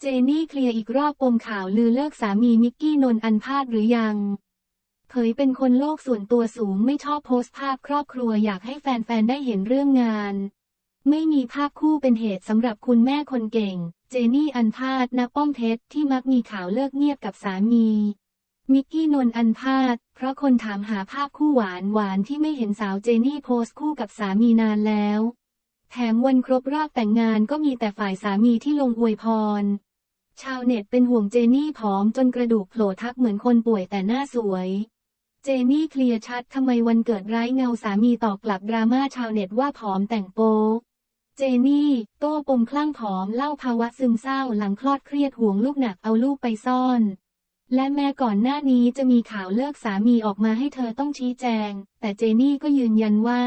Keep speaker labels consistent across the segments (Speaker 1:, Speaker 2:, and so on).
Speaker 1: เจนี่เคลียร์อีกรอบปมข่าวลือเลิกสามีมิกกี้นนท์อันพาดหรือยัง เผยเป็นคนโลกส่วนตัวสูงไม่ชอบโพสต์ภาพครอบครัวอยากให้แฟนๆ ได้เห็นเรื่องงาน ไม่มีภาพคู่เป็นเหตุสำหรับคุณแม่คนเก่ง เจนี่อันพาดนักป้อมเพชรที่มักมีข่าวเลิกเงียบกับสามี มิกกี้นนท์อันพาดเพราะคนถามหาภาพคู่หวานหวานที่ไม่เห็นสาวเจนี่โพสต์คู่กับสามีนานแล้ว แถมวันครบรอบแต่งงานก็มีแต่ฝ่ายสามีที่ลงอวยพร ชาวเน็ตเป็นห่วงเจนี่ผอมจนกระดูกโผล่ทักเหมือนคนป่วยแต่หน้าสวย เจนี่เคลียร์ชัดทำไมวันเกิดไร้เงาสามีตอบกลับดราม่าชาวเน็ตว่าผอมแต่งโป๊เจนี่โต้ปมคลั่งผอมเล่าภาวะซึมเศร้าหลังคลอดเครียดห่วงลูกหนักเอาลูกไปซ่อน และแม้ก่อนหน้านี้จะมีข่าวเลิกสามีออกมาให้เธอต้องชี้แจง แต่เจนี่ก็ยืนยันว่า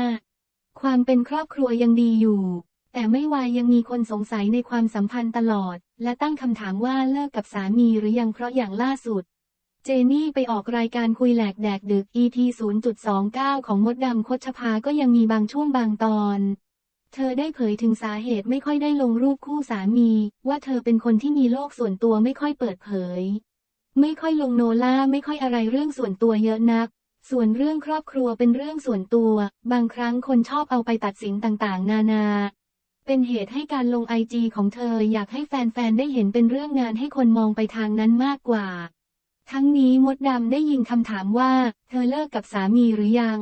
Speaker 1: ความเป็นครอบครัวยังดีอยู่ แต่ไม่วายยังมีคนสงสัยในความสัมพันธ์ตลอด และตั้งคำถามว่าเลิกกับสามีหรือยังเพราะอย่างล่าสุด เจนี่ไปออกรายการคุยแหลกแดกดึก EP 0.29 ของมดดำคชภาก็ยังมีบางช่วงบางตอน เธอได้เผยถึงสาเหตุไม่ค่อยได้ลงรูปคู่สามี ว่าเธอเป็นคนที่มีโลกส่วนตัวไม่ค่อยเปิดเผย ไม่ค่อยลงโนล่าไม่ค่อยอะไรเรื่องส่วนตัวเยอะนักส่วนเรื่องครอบครัวเป็นเรื่องส่วนตัว บางครั้งคนชอบเอาไปตัดสินต่างๆ นานา เป็นเหตุให้การลงไอจีของเธออยากให้แฟนๆ ได้เห็นเป็นเรื่องงานให้คนมองไปทางนั้นมากกว่า ทั้งนี้มดดำได้ยิงคำถามว่า เธอเลิกกับสามีหรือยัง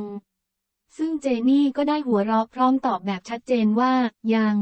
Speaker 1: ซึ่งเจนี่ก็ได้หัวเราะพร้อมตอบแบบชัดเจนว่ายัง